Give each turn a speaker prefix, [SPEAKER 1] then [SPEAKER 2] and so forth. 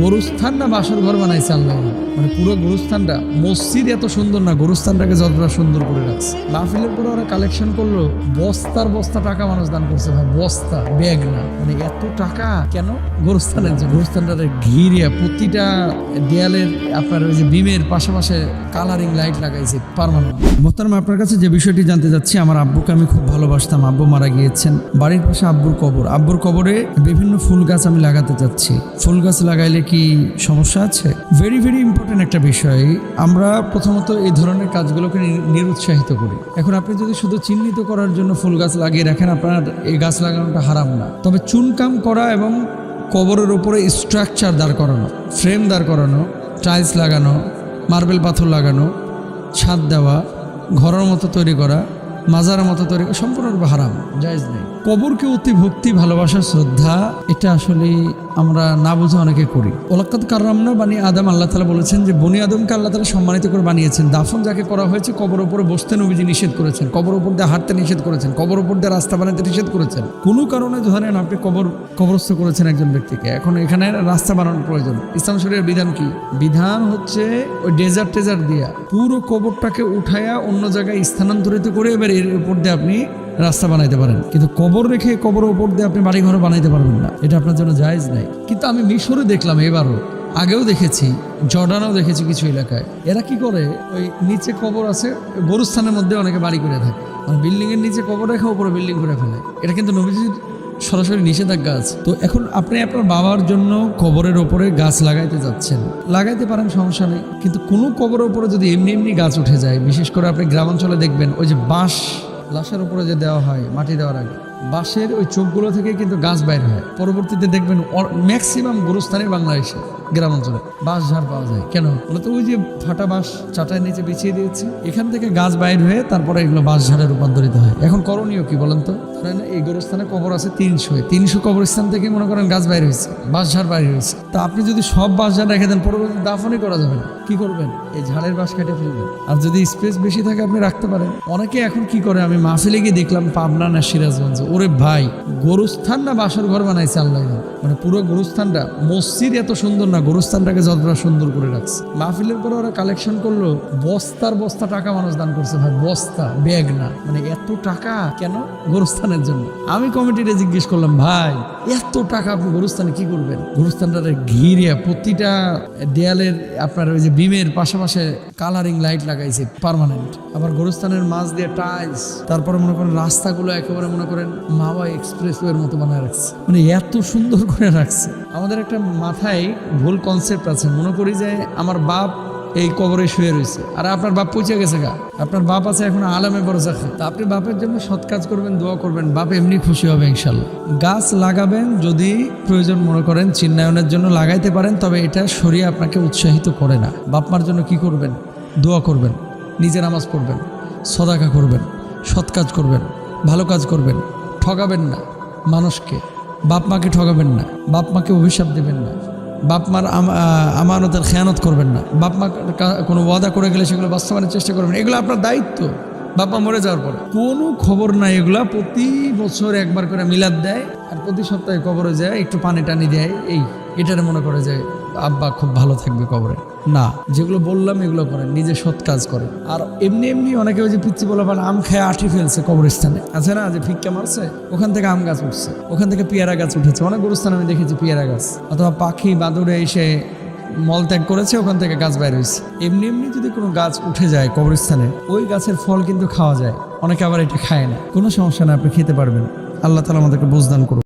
[SPEAKER 1] গরুস্থান না বাসর ঘর বানাইছে আল্লাহ? মানে পুরো গরুস্থানটা। মসজিদ এত সুন্দর না, গরুস্থানটাকে যতটা সুন্দর করে রাখছে। মাহফিলের পরে ওরা কালেকশন করল, বস্তার বস্তা টাকা মানুষ দান করছে ভাই, বস্তা, ব্যাগ না। মানে এত টাকা, কেন? গরুস্থানের যে গরুস্থানটাতে ঘিরিয়া প্রতিটা দেয়ালের আপনার ওই যে বিমের পাশাপাশি কালারিং লাইট লাগাইছে পারমানেন্ট মোহতারাম, আপনার কাছে যে বিষয়টি জানতে যাচ্ছি আমার আব্বুকে আমি খুব ভালোবাসতাম। আব্বু মারা গিয়েছেন। বাড়ির পাশে আব্বুর কবর। আব্বুর কবরে বিভিন্ন ফুল গাছ আমি লাগাতে চাচ্ছি। ফুল গাছ লাগাইলে কি সমস্যা আছে? ভেরি ভেরি ইম্পর্টেন্ট একটা বিষয়। আমরা প্রথমত এই ধরনের কাজগুলোকে নিরুৎসাহিত করি। এখন আপনি যদি শুধু চিহ্নিত করার জন্য ফুল গাছ লাগিয়ে রাখেন, আপনার এই গাছ লাগানোটা হারাম না। তবে চুনকাম করা এবং কবরের উপরে স্ট্রাকচার দাঁড় করানো ফ্রেম দাঁড় করানো টাইলস লাগানো মার্বেল পাথর লাগানো, ছাদ দেওয়া, ঘরের মতো তৈরি করা, মাজারের মতো তৈরি করা, সম্পূর্ণরূপে হারাম, জায়জ নেই। কবরকে অতি ভক্তি, ভালোবাসা, শ্রদ্ধা, এটা আসলে আমরা না বুঝে অনেকে করি। ওলাক্কাত কার্রাম না বানি আদম, আল্লাহ তালা বলেছেন যে, বনি আদমকে আল্লাহ তালা সম্মানিত করে বানিয়েছেন। দাফন যাকে করা হয়েছে, কবর উপরে বসতে নবীজি নিষেধ করেছেন। কবর ওপর দিয়ে হাঁটতে নিষেধ করেছেন। কবর উপর দিয়ে রাস্তা বানাতে নিষেধ করেছেন। কোনো কারণে ধরেন আপনি কবর কবরস্থ করেছেন একজন ব্যক্তিকে। এখন এখানে রাস্তা বানানোর প্রয়োজন। ইসলাম শরীরের বিধান কি? বিধান হচ্ছে ওই ডেজার্ট টেজার্ট দিয়া পুরো কবরটাকে উঠায়া অন্য জায়গায় স্থানান্তরিত করে এবার এর উপর দিয়ে আপনি রাস্তা বানাইতে পারেন। কিন্তু কবর রেখে কবর ওপর দিয়ে আপনি বাড়ি ঘর বানাইতে পারবেন না। এটা আপনার জন্য জায়েজ নাই। কিন্তু আমি মিশরে দেখলাম এবারও, আগেও দেখেছি, জর্ডানেও দেখেছি কিছু এলাকায়। এরা কি করে? ওই নিচে কবর আছে, গরুস্থানের মধ্যে অনেকে বাড়ি করে থাকে। মানে বিল্ডিং এর নিচে কবর রেখে উপরে বিল্ডিং করে ফেলে। এটা কিন্তু নবীজির সরাসরি নিষেধাজ্ঞা আছে। তো এখন আপনি আপনার বাবার জন্য কবরের ওপরে গাছ লাগাইতে যাচ্ছেন। লাগাইতে পারেন, সমস্যা নেই। কিন্তু কোনো কবরের উপরে যদি এমনি এমনি গাছ উঠে যায়, বিশেষ করে আপনি গ্রামাঞ্চলে দেখবেন, ওই যে বাঁশ লাশের উপরে যে দেওয়া হয়, মাটি দেওয়ার আগে, বাঁশের ওই চোখগুলো থেকে কিন্তু গাছ বাইর হয়। পরবর্তীতে দেখবেন ম্যাক্সিমাম গুরুস্থানে বাংলাদেশে। গ্রামাঞ্চলে বাঁশ ঝাড় পাওয়া যায়। কেন? বলতো ওই যে ফাটা বাঁশ চাটার নিচে বিছিয়ে দিয়েছে। এখান থেকে গাছ বাইর হয়ে তারপরে এগুলো বাঁশ ঝাড়ে রূপান্তরিত হয়। এখন করণীয় কি বলেন তো? ধরেন এই গোরস্থানে কবর আছে তিনশো। তিনশো কবরস্থান থেকে মনে করেন গাছ বাইর হয়েছে, বাঁশ ঝাড় বাইর হয়েছে। তা আপনি যদি সব বাঁশ ঝাড় রেখে দেন পরবর্তী দাফনই করা যাবে না। কি করবেন? এই ঝাড়ের বাঁশ কেটে ফেলবেন। আর যদি স্পেস বেশি থাকে, আপনি রাখতে পারেন। অনেকে এখন কি করে, আমি মাহফিলে গিয়ে দেখলাম, পাবনা না সিরাজগঞ্জ। ওরে ভাই, গরুস্থান না বাসর ঘর বানাইছে আল্লাহ। মানে পুরো গরুস্থানটা, মসজিদ এত সুন্দর না গরুস্থানটাকে যতটা সুন্দর করে রাখছে। মাহফিলের পরে ওরা কালেকশন করল, বস্তার বস্তা টাকা মানুষ দান করছে ভাই, বস্তা, ব্যাগ না। মানে এত টাকা কেন? গরুস্থানের জন্য। আমি কমিটিতে জিজ্ঞেস করলাম, ভাই, এত টাকা আপনি গরুস্থানে কি করবেন? গরুস্থানটাতে ঘিরিয়া প্রতিটা দেয়ালের আপনার ওই যে বিমের পাশাপাশি কালারিং লাইট লাগাইছে পার্মানেন্ট আবার গরুস্থানের মাছ দিয়ে টাইলস তারপরে মনে করেন রাস্তাগুলো একেবারে মনে করেন মাওয়া এক্সপ্রেস ওয়ের মতো বানায় রাখছে। মানে এত সুন্দর করে রাখছে। আমাদের একটা মাথায় ভুল কনসেপ্ট আছে। মনে করি যে আমার বাপ এই কবরে শুয়ে রয়েছে। আর আপনার বাপ পৌঁছে গেছে গা। আপনার বাপ আছে এখন আলামে বড় চাকরি তা আপনি বাপের জন্য সৎ কাজ করবেন, দোয়া করবেন, বাপ এমনি খুশি হবে ইনশাল্লাহ গাছ লাগাবেন যদি প্রয়োজন মনে করেন, চিন্নায়নের জন্য লাগাইতে পারেন, তবে এটা সরিয়ে আপনাকে উৎসাহিত করে না। বাপ মার জন্য কি করবেন? দোয়া করবেন, নিজে নামাজ পড়বেন, সদাকা করবেন, সৎ কাজ করবেন, ভালো কাজ করবেন, ঠগাবেন না মানুষকে। বাপ মাকে ঠগাবেন না, বাপ মাকে অভিশাপ দেবেন না, বাপ মার আম- আমানতের খেয়ানত করবেন না, বাপ মা কোনো ওয়াদা করে গেলে সেগুলো বাস্তবায়নের চেষ্টা করবেন এগুলো আপনার দায়িত্ব। মা মরে যাওয়ার পরে। কোনো খবর নাই এগুলা, প্রতি বছর একবার করে মিলাদ দেয় আর প্রতি সপ্তাহে কবরে যায়, একটু পানি টানি দেয়, এই এটারে মনে করে যে আব্বা খুব ভালো থাকবে কবরে। না, যেগুলো বললাম এগুলো করেন, নিজে সৎ কাজ করেন। আর এমনি এমনি অনেকে ওই যে পিচ্ছি বলে পান, আম খেয়ে আঠি ফেলছে কবরস্থানে। আছে না যে ফিক্কা মারছে? ওখান থেকে আম গাছ উঠছে। ওখান থেকে পেয়ারা গাছ উঠেছে। অনেক গরুস্থানে আমি দেখেছি পেয়ারা গাছ। অথবা পাখি বাদুড়ে এসে মল ত্যাগ করেছে, ওখান থেকে গাছ বাইর হয়েছে। এমনি এমনি যদি কোনো গাছ উঠে যায় কবরস্থানে, ওই গাছের ফল কিন্তু খাওয়া যায়। অনেকে আবার এটা খায় না। কোনো সমস্যা না, আপনি খেতে পারবেন। আল্লাহ তালা আমাদেরকে বোঝদান করুন